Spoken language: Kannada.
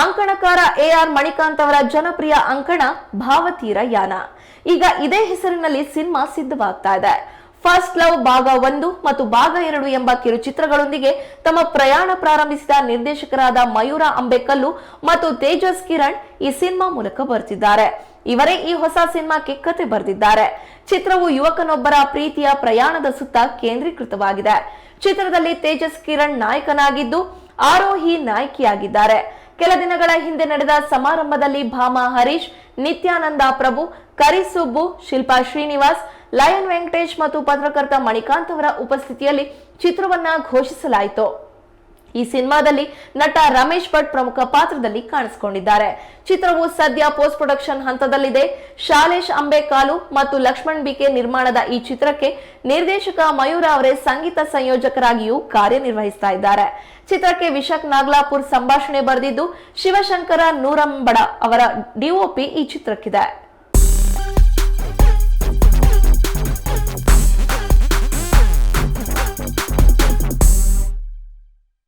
ಅಂಕಣಕಾರ ಎ ಆರ್ ಮಣಿಕಾಂತ್ ಅವರ ಜನಪ್ರಿಯ ಅಂಕಣ ಭಾವತೀರ ಯಾನ. ಈಗ ಇದೇ ಹೆಸರಿನಲ್ಲಿ ಸಿನಿಮಾ ಸಿದ್ಧವಾಗ್ತಾ ಇದೆ. ಫಸ್ಟ್ ಲವ್ ಭಾಗ ಒಂದು ಮತ್ತು ಭಾಗ ಎರಡು ಎಂಬ ಕಿರುಚಿತ್ರಗಳೊಂದಿಗೆ ತಮ್ಮ ಪ್ರಯಾಣ ಪ್ರಾರಂಭಿಸಿದ ನಿರ್ದೇಶಕರಾದ ಮಯೂರ ಅಂಬೇಕಲ್ಲು ಮತ್ತು ತೇಜಸ್ ಕಿರಣ್ ಈ ಸಿನಿಮಾ ಮೂಲಕ ಬರುತ್ತಿದ್ದಾರೆ ಇವರೇ ಈ ಹೊಸ ಸಿನಿಮಾಕ್ಕೆ ಕತೆ ಬರೆದಿದ್ದಾರೆ. ಚಿತ್ರವು ಯುವಕನೊಬ್ಬರ ಪ್ರೀತಿಯ ಪ್ರಯಾಣದ ಸುತ್ತ ಕೇಂದ್ರೀಕೃತವಾಗಿದೆ. ಚಿತ್ರದಲ್ಲಿ ತೇಜಸ್ ಕಿರಣ್ ನಾಯಕನಾಗಿದ್ದು, ಆರೋಹಿ ನಾಯಕಿಯಾಗಿದ್ದಾರೆ. ಕೆಲ ದಿನಗಳ ಹಿಂದೆ ನಡೆದ ಸಮಾರಂಭದಲ್ಲಿ ಭಾಮಾ ಹರೀಶ್, ನಿತ್ಯಾನಂದ ಪ್ರಭು ಕರಿಸುಬ್ಬು ಶಿಲ್ಪಾ ಶ್ರೀನಿವಾಸ್, ಲಯನ್ ವೆಂಕಟೇಶ್ ಮತ್ತು ಪತ್ರಕರ್ತ ಮಣಿಕಾಂತ್ ಅವರ ಉಪಸ್ಥಿತಿಯಲ್ಲಿ ಚಿತ್ರವನ್ನ ಘೋಷಿಸಲಾಯಿತು. ಈ ಸಿನಿಮಾದಲ್ಲಿ ನಟ ರಮೇಶ್ ಭಟ್ ಪ್ರಮುಖ ಪಾತ್ರದಲ್ಲಿ ಕಾಣಿಸಿಕೊಂಡಿದ್ದಾರೆ. ಚಿತ್ರವು ಸದ್ಯ ಪೋಸ್ಟ್ ಪ್ರೊಡಕ್ಷನ್ ಹಂತದಲ್ಲಿದೆ. ಶಾಲೇಶ್ ಅಂಬೇಕಾಲು ಮತ್ತು ಲಕ್ಷ್ಮಣ್ ಬಿಕೆ ನಿರ್ಮಾಣದ ಈ ಚಿತ್ರಕ್ಕೆ ನಿರ್ದೇಶಕ ಮಯೂರ ಅವರೇ ಸಂಗೀತ ಸಂಯೋಜಕರಾಗಿಯೂ ಕಾರ್ಯನಿರ್ವಹಿಸ್ತಾ ಇದ್ದಾರೆ. ಚಿತ್ರಕ್ಕೆ ವಿಶಾಖ್ ನಾಗ್ಲಾಪುರ್ ಸಂಭಾಷಣೆ ಬರೆದಿದ್ದು ಶಿವಶಂಕರ ನೂರಂಬಡ ಅವರ ಡಿಒಪಿ ಈ ಚಿತ್ರಕ್ಕಿದೆ.